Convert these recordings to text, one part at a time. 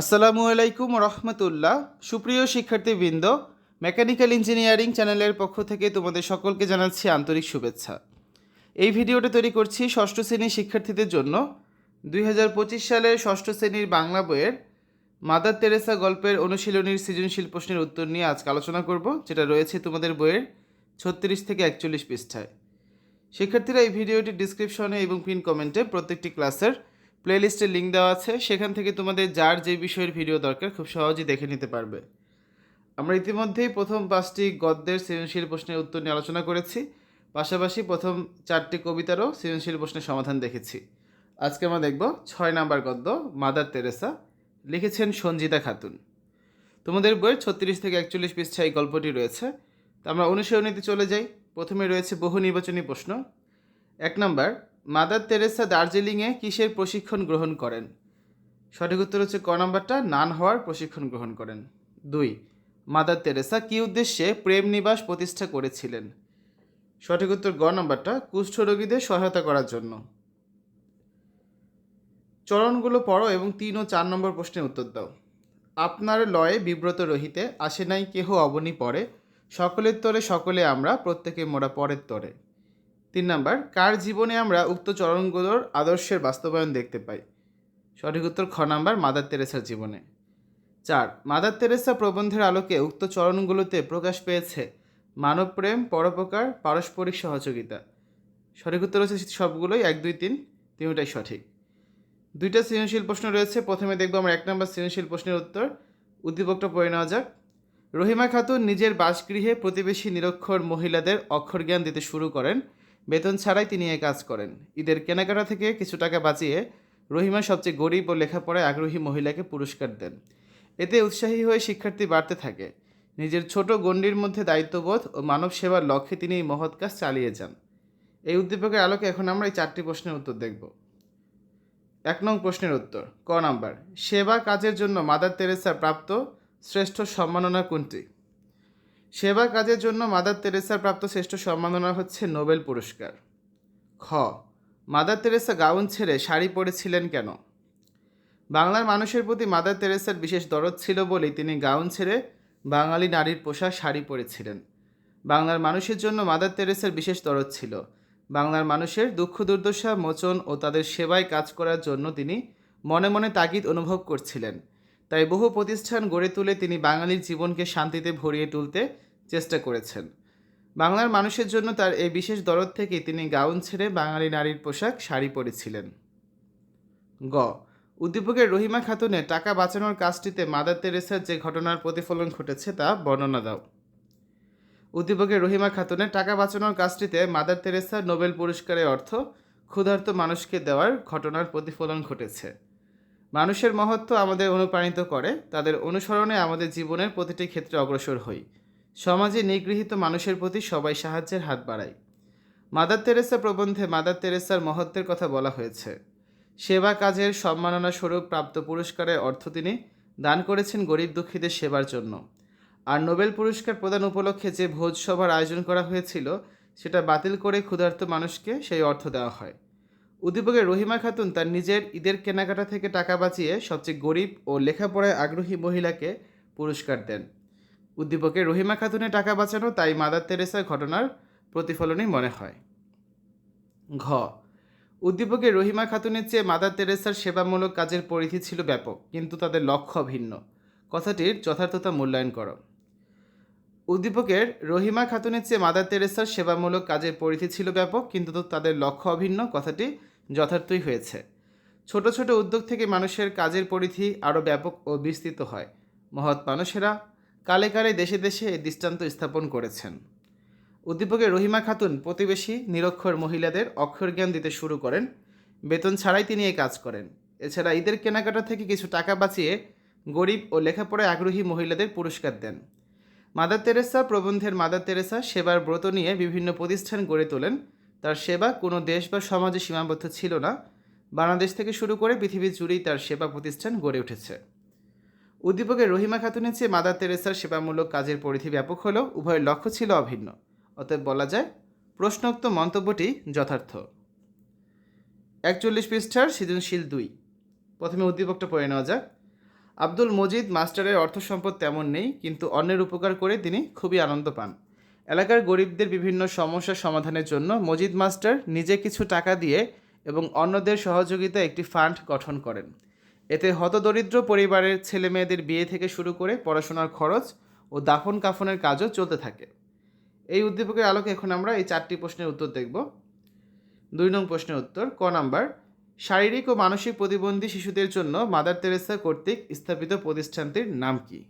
আসসালামু আলাইকুম রহমতুল্লাহ। সুপ্রিয় শিক্ষার্থীবৃন্দ, মেকানিক্যাল ইঞ্জিনিয়ারিং চ্যানেলের পক্ষ থেকে তোমাদের সকলকে জানাচ্ছি আন্তরিক শুভেচ্ছা। এই ভিডিওটা তৈরি করছি ষষ্ঠ শ্রেণির শিক্ষার্থীদের জন্য। দুই হাজার পঁচিশ সালের ষষ্ঠ শ্রেণির বাংলা বইয়ের মাদার তেরেসা গল্পের অনুশীলনীর সৃজনশীল প্রশ্নের উত্তর নিয়ে আজকে আলোচনা করব, যেটা রয়েছে তোমাদের বইয়ের ছত্রিশ থেকে একচল্লিশ পৃষ্ঠায়। শিক্ষার্থীরা এই ভিডিওটি ডিসক্রিপশনে এবং পিন কমেন্টে প্রত্যেকটি ক্লাসের প্লেলিস্টের লিঙ্ক দেওয়া আছে। সেখান থেকে তোমাদের যার যে বিষয়ের ভিডিও দরকার খুব সহজেই দেখে নিতে পারবে। আমরা ইতিমধ্যেই প্রথম পাঁচটি গদ্যের সৃজনশীল প্রশ্নের উত্তর নিয়ে আলোচনা করেছি। পাশাপাশি প্রথম চারটি কবিতারও সৃজনশীল প্রশ্নের সমাধান দেখেছি। আজকে আমরা দেখব ছয় নাম্বার গদ্য, মাদার তেরেসা, লিখেছেন সঞ্জিতা খাতুন। তোমাদের বইয়ের ছত্রিশ থেকে একচল্লিশ পৃষ্ঠা এই গল্পটি রয়েছে। তো আমরা অনুসরণীতে চলে যাই। প্রথমে রয়েছে বহু নির্বাচনী প্রশ্ন। এক নম্বর মাদার তেরেসা দার্জিলিংয়ে কিসের প্রশিক্ষণ গ্রহণ করেন? সঠিক উত্তর হচ্ছে ক নম্বরটা, নান হওয়ার প্রশিক্ষণ গ্রহণ করেন। দুই, মাদার তেরেসা কী উদ্দেশ্যে প্রেম নিবাস প্রতিষ্ঠা করেছিলেন? সঠিক উত্তর গ নম্বরটা কুষ্ঠরোগীদের সহায়তা করার জন্য। চরণগুলো পড়ো এবং তিন ও চার নম্বর প্রশ্নের উত্তর দাও। আপনার লয়ে বিব্রত রহিতে আসে নাই, কেহ অবনী পড়ে। সকলের তরে সকলে আমরা প্রত্যেকে মোরা পরের তরে। তিন নাম্বার, কার জীবনে আমরা উক্ত চরণগুলোর আদর্শের বাস্তবায়ন দেখতে পাই? সঠিক উত্তর খ নাম্বার, মাদার তেরেসার জীবনে। চার, মাদার তেরেসা প্রবন্ধের আলোকে উক্ত চরণগুলোতে প্রকাশ পেয়েছে মানবপ্রেম পরোপকার, পারস্পরিক সহযোগিতা। সঠিক উত্তর হচ্ছে সবগুলোই, এক, দুই, তিন, তিনটাই সঠিক। দুইটা সৃজনশীল প্রশ্ন রয়েছে, প্রথমে দেখব আমরা এক নম্বর সৃজনশীল প্রশ্নের উত্তর। উদ্দীপকটা পড়ে নেওয়া যাক। রহিমা খাতুন নিজের বাসগৃহে প্রতিবেশী নিরক্ষর মহিলাদের অক্ষর জ্ঞান দিতে শুরু করেন। বেতন ছাড়াই তিনি এ কাজ করেন। ঈদের কেনাকাটা থেকে কিছু টাকা বাঁচিয়ে রহিমা সবচেয়ে গরিব ও লেখাপড়ায় আগ্রহী মহিলাকে পুরস্কার দেন। এতে উৎসাহী হয়ে শিক্ষার্থী বাড়তে থাকে। নিজের ছোট গণ্ডির মধ্যে দায়িত্ববোধ ও মানব সেবার লক্ষ্যে তিনি এই মহৎ কাজ চালিয়ে যান। এই উদ্দীপকের আলোকে এখন আমরা এই চারটি প্রশ্নের উত্তর দেখব। এক নং প্রশ্নের উত্তর, ক নাম্বার, সেবা কাজের জন্য মাদার তেরেসা প্রাপ্ত শ্রেষ্ঠ সম্মাননা কোনটি? সেবা কাজের জন্য মাদার তেরেসার প্রাপ্ত শ্রেষ্ঠ সম্মাননা হচ্ছে নোবেল পুরস্কার। খ, মাদার তেরেসা গাউন ছেড়ে শাড়ি পরেছিলেন কেন? বাংলার মানুষের প্রতি মাদার তেরেসার বিশেষ দরদ ছিল বলেই তিনি গাউন ছেড়ে বাঙালি নারীর পোশাক, শাড়ি পরেছিলেন। বাংলার মানুষের জন্য মাদার তেরেসার বিশেষ দরদ ছিল। বাংলার মানুষের দুঃখ, দুর্দশা, মোচন ও তাদের সেবায় কাজ করার জন্য তিনি মনে মনে তাগিদ অনুভব করছিলেন। তাই বহু প্রতিষ্ঠান গড়ে তুলে তিনি বাঙালির জীবনকে শান্তিতে ভরিয়ে তুলতে চেষ্টা করেছেন। বাংলার মানুষের জন্য তার এই বিশেষ দরদ থেকে তিনি গাউন ছেড়ে বাঙালি নারীর পোশাক, শাড়ি পরেছিলেন। গ, উদ্দীপকের রহিমা খাতুনে টাকা বাঁচানোর কাজটিতে মাদার তেরেসার যে ঘটনার প্রতিফলন ঘটেছে তা বর্ণনা দাও। উদ্দীপকের রহিমা খাতুনে টাকা বাঁচানোর কাজটিতে মাদার তেরেসার নোবেল পুরস্কারের অর্থ ক্ষুধার্ত মানুষকে দেওয়ার ঘটনার প্রতিফলন ঘটেছে। মানুষের মহত্ব আমাদের অনুপ্রাণিত করে, তাদের অনুসরণে আমাদের জীবনের প্রতিটি ক্ষেত্রে অগ্রসর হই। সমাজে নিগৃহীত মানুষের প্রতি সবাই সাহায্যের হাত বাড়ায়। মাদার তেরেসা প্রবন্ধে মাদার তেরেসার মহত্বের কথা বলা হয়েছে, সেবা কাজের সম্মাননা স্বরূপ প্রাপ্ত পুরস্কারের অর্থ তিনি দান করেছেন গরিব দুঃখীদের সেবার জন্য। আর নোবেল পুরস্কার প্রদান উপলক্ষে যে ভোজসভার আয়োজন করা হয়েছিল, সেটা বাতিল করে ক্ষুধার্ত মানুষকে সেই অর্থ দেওয়া হয়। উদ্দীপকের রহিমা খাতুন তার নিজের ঈদের কেনাকাটা থেকে টাকা বাঁচিয়ে সবচেয়ে গরিব ও লেখাপড়ায় আগ্রহী মহিলাকে পুরস্কার দেন। উদ্দীপকের রহিমা খাতুনের টাকা বাঁচানো তাই মাদার তেরেসার ঘটনার প্রতিফলনই মনে হয়। ঘ উদ্দীপকের রহিমা খাতুনের চেয়ে মাদার তেরেসার সেবামূলক কাজের পরিধি ছিল ব্যাপক, কিন্তু তাদের লক্ষ্য ভিন্ন। কথাটির যথার্থতা মূল্যায়ন করো। উদ্দীপকের রহিমা খাতুনের চেয়ে মাদার তেরেসার সেবামূলক কাজের পরিধি ছিল ব্যাপক, কিন্তু তাদের লক্ষ্য অভিন্ন, কথাটি যথার্থই হয়েছে। ছোট ছোট উদ্যোগ থেকে মানুষের কাজের পরিধি আরও ব্যাপক ও বিস্তৃত হয়। মহৎ মানুষেরা কালে কালে দেশে দেশে এই দৃষ্টান্ত স্থাপন করেছেন। উদ্দীপকের রহিমা খাতুন প্রতিবেশী, নিরক্ষর মহিলাদের অক্ষর জ্ঞান দিতে শুরু করেন। বেতন ছাড়াই তিনি এই কাজ করেন। এছাড়া ঈদের কেনাকাটা থেকে কিছু টাকা বাঁচিয়ে গরিব ও লেখাপড়ায় আগ্রহী মহিলাদের পুরস্কার দেন। মাদার তেরেসা প্রবন্ধের মাদার তেরেসা সেবার ব্রত নিয়ে বিভিন্ন প্রতিষ্ঠান গড়ে তোলেন। তার সেবা কোনো দেশ বা সমাজে সীমাবদ্ধ ছিল না। বাংলাদেশ থেকে শুরু করে পৃথিবী জুড়েই তার সেবা প্রতিষ্ঠান গড়ে উঠেছে। উদ্দীপকের রহিমা খাতুনের চেয়ে মাদার তেরেসার সেবামূলক কাজের পরিধি ব্যাপক হলেও উভয়ের লক্ষ্য ছিল অভিন্ন। অতএব বলা যায়, প্রশ্নোক্ত মন্তব্যটি যথার্থ। একচল্লিশ পৃষ্ঠার সৃজনশীল দুই। প্রথমে উদ্দীপকটা পড়ে নেওয়া যাক। আব্দুল মজিদ মাস্টারের অর্থ সম্পদ তেমন নেই, কিন্তু অন্যের উপকার করে তিনি খুবই আনন্দ পান। এলাকার গরিবদের বিভিন্ন সমস্যা সমাধানের জন্য মজিদ মাস্টার নিজে কিছু টাকা দিয়ে এবং অন্যদের সহযোগিতায় একটি ফান্ড গঠন করেন। এতে হতদরিদ্র পরিবারের ছেলে মেয়েদের বিয়ে থেকে শুরু করে পড়াশোনার খরচ ও দাফন কাফনের কাজও চলতে থাকে। এই উদ্দীপকের আলোকে এখন আমরা এই চারটি প্রশ্নের উত্তর দেখব। দুই নং প্রশ্নের উত্তর, ক নাম্বার, শারীরিক ও মানসিক প্রতিবন্ধী শিশুদের জন্য মাদার তেরেসা কর্তৃক স্থাপিত প্রতিষ্ঠানটির নাম কি?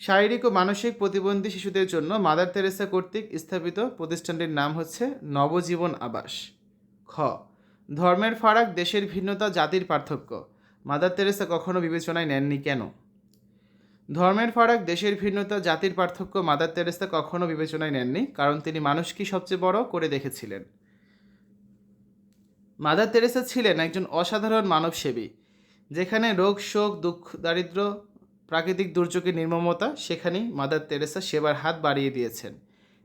শারীরিক ও মানসিক প্রতিবন্ধী শিশুদের জন্য মাদার তেরেসা কর্তৃক স্থাপিত প্রতিষ্ঠানটির নাম হচ্ছে নবজীবন আবাস। খ, ধর্মের ফারাক দেশের ভিন্নতা, জাতির পার্থক্য। মাদার তেরেসা কখনো বিবেচনায় নেননি কেন? ধর্মের ফারাক দেশের ভিন্নতা, জাতির পার্থক্য মাদার তেরেসা কখনো বিবেচনায় নেননি, কারণ তিনি মানুষকে সবচেয়ে বড় করে দেখেছিলেন? মাদার তেরেসা ছিলেন একজন অসাধারণ মানবসেবী, যেখানে রোগ, শোক, দুঃখ দারিদ্র্য প্রাকৃতিক দুর্যোগের নির্মমতা সেখানেই মাদার তেরেসা সেবার হাত বাড়িয়ে দিয়েছেন।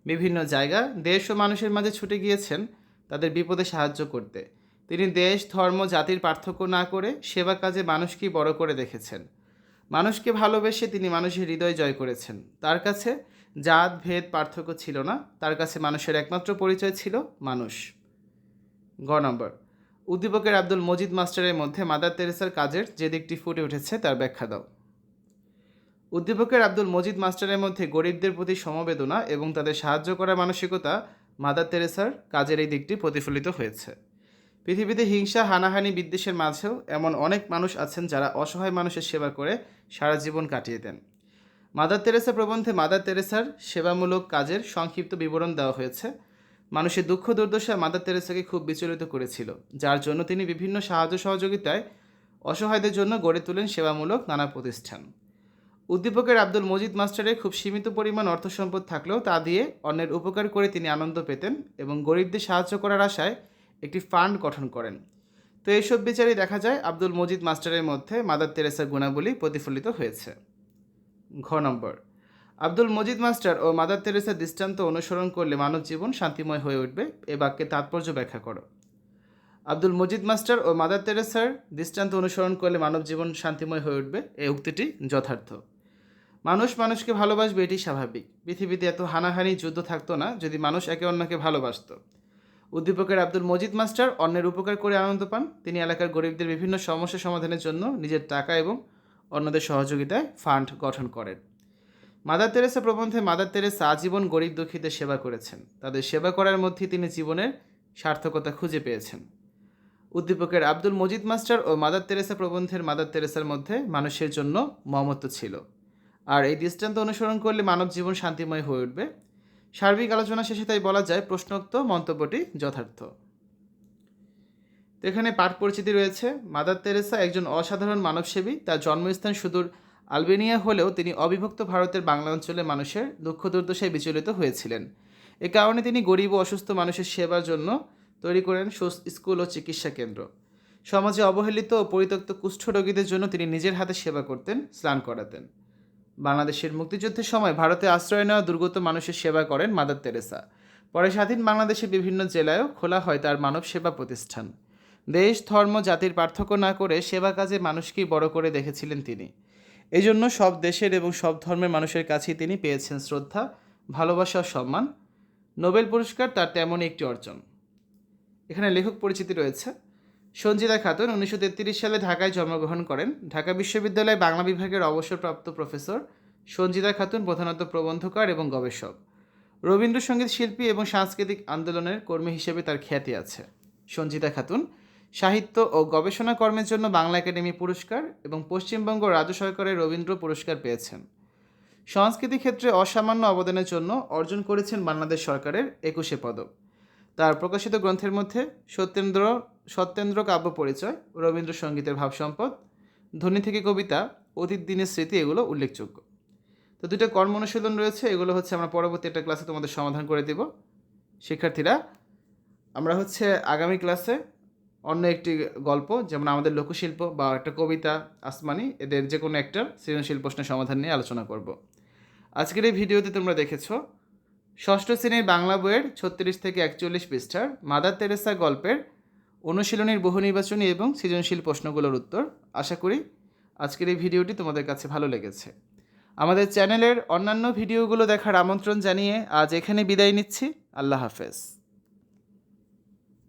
বিভিন্ন জায়গা দেশ ও মানুষের মাঝে ছুটে গিয়েছেন তাদের বিপদে সাহায্য করতে। তিনি দেশ, ধর্ম, জাতির পার্থক্য না করে সেবা কাজে মানুষকেই বড় করে দেখেছেন। মানুষকে ভালোবেসে তিনি মানুষের হৃদয় জয় করেছেন। তার কাছে জাত, ভেদ, পার্থক্য ছিল না। তার কাছে মানুষের একমাত্র পরিচয় ছিল মানুষ। গ নম্বর। উদ্দীপকের আব্দুল মজিদ মাস্টারের মধ্যে মাদার তেরেসার কাজের যে দিকটি ফুটে উঠেছে তার ব্যাখ্যা দাও। উদ্দীপকের আব্দুল মজিদ মাস্টারের মধ্যে গরিবদের প্রতি সমবেদনা এবং তাদের সাহায্য করার মানসিকতা মাদার তেরেসার কাজের এই দিকটি প্রতিফলিত হয়েছে। পৃথিবীতে হিংসা, হানাহানি বিদ্বেষের মাঝেও এমন অনেক মানুষ আছেন যারা অসহায় মানুষের সেবা করে সারা জীবন কাটিয়ে দেন। মাদার তেরেসা প্রবন্ধে মাদার তেরেসার সেবামূলক কাজের সংক্ষিপ্ত বিবরণ দেওয়া হয়েছে। মানুষের দুঃখ দুর্দশা মাদার তেরেসাকে খুব বিচলিত করেছিল, যার জন্য তিনি বিভিন্ন সাহায্য সহযোগিতায় অসহায়দের জন্য গড়ে তোলেন সেবামূলক নানা প্রতিষ্ঠান। উদ্দীপকের আব্দুল মজিদ মাস্টারের খুব সীমিত পরিমাণ অর্থ সম্পদ থাকলেও তা দিয়ে অন্যের উপকার করে তিনি আনন্দ পেতেন এবং গরিবদের সাহায্য করার আশায় একটি ফান্ড গঠন করেন। তো এইসব বিচারে দেখা যায় আব্দুল মজিদ মাস্টারের মধ্যে মাদার তেরেসার গুণাবলী প্রতিফলিত হয়েছে। ঘ নম্বর। আব্দুল মজিদ মাস্টার ও মাদার তেরেসার দৃষ্টান্ত অনুসরণ করলে মানব জীবন শান্তিময় হয়ে উঠবে, এ বাক্যে তাৎপর্য ব্যাখ্যা করো। আব্দুল মজিদ মাস্টার ও মাদার তেরেসার দৃষ্টান্ত অনুসরণ করলে মানব জীবন শান্তিময় হয়ে উঠবে এই উক্তিটি যথার্থ। মানুষ মানুষকে ভালোবাসবে এটি স্বাভাবিক। পৃথিবীতে এত হানাহানি, যুদ্ধ থাকতো না যদি মানুষ একে অন্যকে ভালোবাসত। উদ্দীপকের আব্দুল মজিদ মাস্টার অন্যের উপকার করে আনন্দ পান। তিনি এলাকার গরিবদের বিভিন্ন সমস্যা সমাধানের জন্য নিজের টাকা এবং অন্যদের সহযোগিতায় ফান্ড গঠন করেন। মাদার তেরেসা প্রবন্ধে মাদার তেরেসা আজীবন গরিব দুঃখীদের সেবা করেছেন। তাদের সেবা করার মধ্যেই তিনি জীবনের সার্থকতা খুঁজে পেয়েছেন। উদ্দীপকের আব্দুল মজিদ মাস্টার ও মাদার তেরেসা প্রবন্ধের মাদার তেরেসার মধ্যে মানুষের জন্য মমত্ব ছিল। আর এই দৃষ্টান্ত অনুসরণ করলে মানব জীবন শান্তিময় হয়ে উঠবে। সার্বিক আলোচনা শেষে তাই বলা যায়, প্রশ্নোক্ত মন্তব্যটি যথার্থ। এখানে পাঠ পরিচিতি রয়েছে। মাদার তেরেসা একজন অসাধারণ মানবসেবী। তার জন্মস্থান সুদূর আলবেনিয়া হলেও তিনি অবিভক্ত ভারতের বাংলা অঞ্চলে মানুষের দুঃখ দুর্দশায় বিচলিত হয়েছিলেন। এ কারণে তিনি গরিব ও অসুস্থ মানুষের সেবার জন্য তৈরি করেন স্কুল ও চিকিৎসা কেন্দ্র। সমাজে অবহেলিত ও পরিত্যক্ত কুষ্ঠ রোগীদের জন্য তিনি নিজের হাতে সেবা করতেন, স্নান করাতেন। বাংলাদেশের মুক্তিযুদ্ধের সময় ভারতে আশ্রয় নেওয়া দুর্গত মানুষের সেবা করেন মাদার তেরেসা। পরে স্বাধীন বাংলাদেশের বিভিন্ন জেলায়ও খোলা হয় তার মানব সেবা প্রতিষ্ঠান। দেশ, ধর্ম, জাতির পার্থক্য না করে সেবা কাজে মানুষকেই বড় করে দেখেছিলেন তিনি। এজন্য সব দেশের এবং সব ধর্মের মানুষের কাছেই তিনি পেয়েছেন শ্রদ্ধা, ভালোবাসা ও সম্মান। নোবেল পুরস্কার তার তেমনই একটি অর্জন। এখানে লেখক পরিচিতি রয়েছে। সঞ্জিতা খাতুন উনিশশো তেত্রিশ সালে ঢাকায় জন্মগ্রহণ করেন। ঢাকা বিশ্ববিদ্যালয়ে বাংলা বিভাগের অবসরপ্রাপ্ত প্রফেসর সঞ্জিতা খাতুন প্রধানত প্রবন্ধকার এবং গবেষক। রবীন্দ্রসঙ্গীত শিল্পী এবং সাংস্কৃতিক আন্দোলনের কর্মী হিসেবে তার খ্যাতি আছে। সঞ্জিতা খাতুন সাহিত্য ও গবেষণা কর্মের জন্য বাংলা একাডেমি পুরস্কার এবং পশ্চিমবঙ্গ রাজ্য সরকারের রবীন্দ্র পুরস্কার পেয়েছেন। সংস্কৃতি ক্ষেত্রে অসামান্য অবদানের জন্য অর্জন করেছেন বাংলাদেশ সরকারের একুশে পদক। তার প্রকাশিত গ্রন্থের মধ্যে সত্যেন্দ্র সত্যেন্দ্র কাব্য পরিচয় রবীন্দ্রসঙ্গীতের ভাবসম্পদ, ধ্বনি থেকে কবিতা, অতীত দিনের স্মৃতি এগুলো উল্লেখযোগ্য। তো দুটো কর্ম অনুশীলন রয়েছে, এগুলো হচ্ছে আমরা পরবর্তী একটা ক্লাসে তোমাদের সমাধান করে দেব। শিক্ষার্থীরা, আমরা হচ্ছে আগামী ক্লাসে অন্য একটি গল্প, যেমন আমাদের লোকশিল্প বা একটা কবিতা, আসমানি, এদের যে কোনো একটা সৃজনশীল প্রশ্নের সমাধান নিয়ে আলোচনা করব। আজকের এই ভিডিওতে তোমরা দেখেছ, ষষ্ঠ শ্রেণির বাংলা বইয়ের ছত্রিশ থেকে একচল্লিশ পৃষ্ঠার মাদার তেরেসা গল্পের অনুশীলনীর বহু নির্বাচনী এবং সৃজনশীল প্রশ্নগুলোর উত্তর আশা করি আজকের এই ভিডিওটি তোমাদের কাছে ভালো লেগেছে। আমাদের চ্যানেলের অন্যান্য ভিডিওগুলো দেখার আমন্ত্রণ জানিয়ে আজ এখানে বিদায় নিচ্ছি। আল্লাহ হাফেজ।